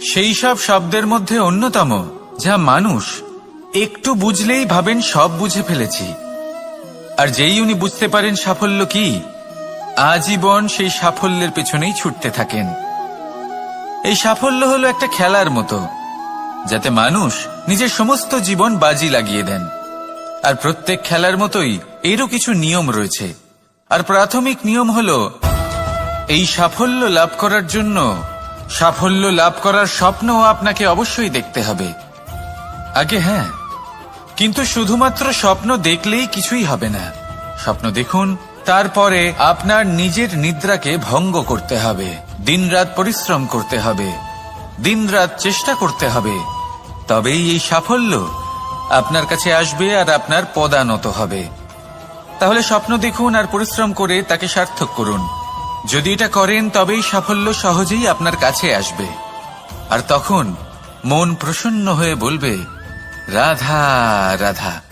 সেই সব শব্দের মধ্যে অন্যতম, যা মানুষ একটু বুঝলেই ভাবেন সব বুঝে ফেলেছি। আর যেই উনি বুঝতে পারেন সাফল্য কি, আজীবন সেই সাফল্যের পেছনেই ছুটতে থাকেন। এই সাফল্য হলো একটা খেলার মতো, যাতে মানুষ নিজের সমস্ত জীবন বাজি লাগিয়ে দেন। আর প্রত্যেক খেলার মতোই এরও কিছু নিয়ম রয়েছে। আর প্রাথমিক নিয়ম হলো, এই সাফল্য লাভ করার জন্য সাফল্য লাভ করার স্বপ্নও আপনাকে অবশ্যই দেখতে হবে। আগে হ্যাঁ কিন্তু শুধুমাত্র স্বপ্ন দেখলেই কিছুই হবে না। স্বপ্ন দেখুন, তারপরে আপনার নিজের নিদ্রাকে ভঙ্গ করতে হবে। দিনরাত পরিশ্রম করতে হবে। দিনরাত চেষ্টা করতে হবে। তবেই এই সাফল্য আপনার কাছে আসবে আর আপনার পদানত হবে। তাহলে স্বপ্ন দেখুন আর পরিশ্রম করে তাকে সার্থক করুন। যদি এটা করেন, তবেই সাফল্য সহজেই আপনার কাছে আসবে। আর তখন মন প্রসন্ন হয়ে বলবে, রাধা রাধা।